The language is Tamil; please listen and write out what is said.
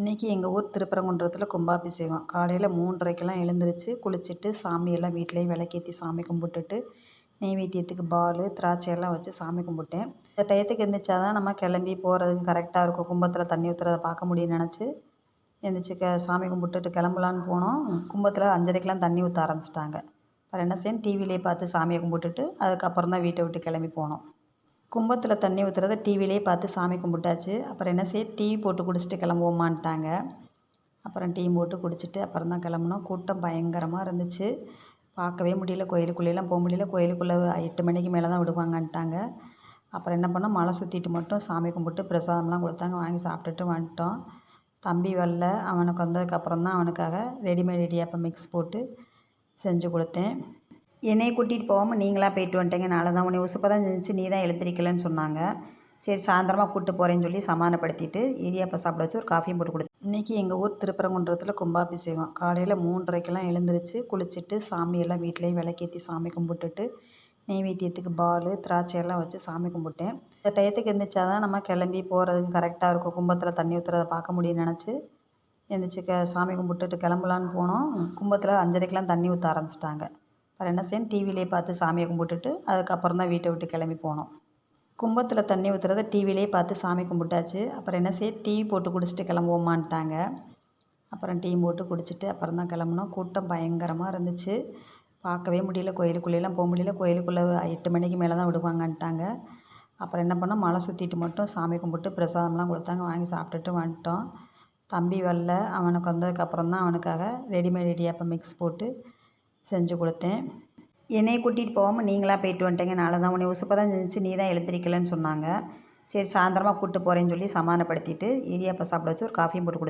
இன்றைக்கி எங்கள் ஊர் திருப்பரங்குன்றத்தில் கும்பாபிஷேகம். காலையில் மூன்றரைக்கெல்லாம் எழுந்திரிச்சு குளிச்சுட்டு சாமியெல்லாம் வீட்டிலேயே விளக்கேற்றி சாமி கும்பிட்டுட்டு நெய்வேத்தியத்துக்கு பால் திராட்சையெல்லாம் வச்சு சாமி கும்பிட்டேன். இந்த டயத்துக்கு எழுந்திரிச்சா தான் நம்ம கிளம்பி போகிறதுக்கு கரெக்டாக இருக்கும். கும்பத்தில் தண்ணி ஊற்றுறத பார்க்க முடியும்னு நினச்சி எழுந்திரிச்சி க சாமி கும்பிட்டுட்டு கிளம்பலான்னு போனோம். கும்பத்தில் அஞ்சரைக்கெலாம் தண்ணி ஊற்ற ஆரம்பிச்சிட்டாங்க. அப்புறம் என்ன செய்யணும்? டிவிலேயே பார்த்து சாமியை கும்பிட்டுட்டு அதுக்கப்புறம் தான் வீட்டை விட்டு கிளம்பி போனோம். கும்பத்தில் தண்ணி ஊற்றுறத டிவிலேயே பார்த்து சாமி கும்பிட்டாச்சு. அப்புறம் என்ன செய்ய டீ போட்டு குடிச்சிட்டு கிளம்புவோமான்ட்டாங்க. அப்புறம் டீ போட்டு குடிச்சிட்டு அப்புறம் தான் கிளம்புனோம். கூட்டம் பயங்கரமாக இருந்துச்சு. பார்க்கவே முடியல. கோயிலுக்குள்ளேலாம் போக முடியல. கோயிலுக்குள்ளே எட்டு மணிக்கு மேலே தான் விடுவாங்கன்ட்டாங்க. அப்புறம் என்ன பண்ணோம்? மலை சுற்றிட்டு மட்டும் சாமி கும்பிட்டு பிரசாதம்லாம் கொடுத்தாங்க. வாங்கி சாப்பிட்டுட்டு வந்துட்டோம். தம்பி வரல. அவனுக்கு வந்ததுக்கப்புறம் தான் அவனுக்காக ரெடிமேட் இடியாப்பம் மிக்ஸ் போட்டு செஞ்சு கொடுத்தேன். என்னையை கூட்டிகிட்டு போகாமல் நீங்களாக போயிட்டு வந்துட்டேங்க. நாளை தான் உன்னை உசுப்பை தான் செஞ்சு நீ தான் எழுத்திருக்கலன்னு சொன்னாங்க. சரி சாயந்தரமாக கூப்பிட்டு போகிறேன்னு சொல்லி சமாதானப்படுத்திட்டு இடியாப்பை சாப்பிட வச்சு ஒரு காஃபியும் போட்டு கொடுத்து இன்றைக்கி எங்கள் ஊர் திருப்பரங்குன்றத்தில் கும்பாபிஷேகம். காலையில் மூன்றரைக்கெல்லாம் எழுந்திரிச்சு குளிச்சுட்டு சாமியெல்லாம் வீட்லேயும் விளக்கேற்றி சாமி கும்பிட்டுட்டு நெய்வேத்தியத்துக்கு பால் திராட்சை எல்லாம் வச்சு சாமி கும்பிட்டேன். இந்த டயத்துக்கு எழுந்திரிச்சா தான் நம்ம கிளம்பி போகிறதுக்கு கரெக்டாக இருக்கும். கும்பத்தில் தண்ணி ஊற்றுறத பார்க்க முடியும்னு நினச்சி எழுந்திரிச்சி க சாமி கும்பிட்டுட்டு கிளம்பலான்னு போனோம். கும்பத்தில் அஞ்சரைக்கெலாம் தண்ணி ஊற்ற ஆரம்பிச்சிட்டாங்க. அப்புறம் என்ன செய்யணும் டிவிலேயே பார்த்து சாமியை கும்பிட்டுட்டு அதுக்கப்புறம் தான் வீட்டை விட்டு கிளம்பி போனோம். கும்பத்தில் தண்ணி ஊற்றுறத டிவிலேயே பார்த்து சாமி கும்பிட்டாச்சு. அப்புறம் என்ன செய்ய டீ போட்டு குடிச்சிட்டு கிளம்புவோமான்ட்டாங்க. அப்புறம் டீ போட்டு குடிச்சிட்டு அப்புறம் தான் கிளம்புனோம். கூட்டம் பயங்கரமாக இருந்துச்சு. பார்க்கவே முடியல கோயிலுக்குள்ளேலாம் போக முடியல. கோயிலுக்குள்ளே எட்டு மணிக்கு மேலே தான் விடுவாங்கன்ட்டாங்க. அப்புறம் என்ன பண்ணோம் மலை சுற்றிட்டு மட்டும் சாமி கும்பிட்டு பிரசாதம்லாம் கொடுத்தாங்க. வாங்கி சாப்பிட்டுட்டு வந்துட்டோம். தம்பி வரல. அவனுக்கு வந்ததுக்கப்புறம் தான் அவனுக்காக ரெடிமேட் இடியாப்பம் மிக்ஸ் போட்டு செஞ்சு கொடுத்தேன். என்னையை கூட்டிகிட்டு போகாமல் நீங்களாக போயிட்டு வந்துட்டேங்க. நாளை தான் உன்னை உசுப்பை தான் செஞ்சு நீ தான் எழுந்திரிக்கலன்னு சொன்னாங்க. சரி சாயந்தரமாக கூப்பிட்டு போகிறேன்னு சொல்லி சமாதானப்படுத்திட்டு இடியாப்பம் சாப்பிட வச்சு ஒரு காஃபியும் போட்டு கொடுத்தேன்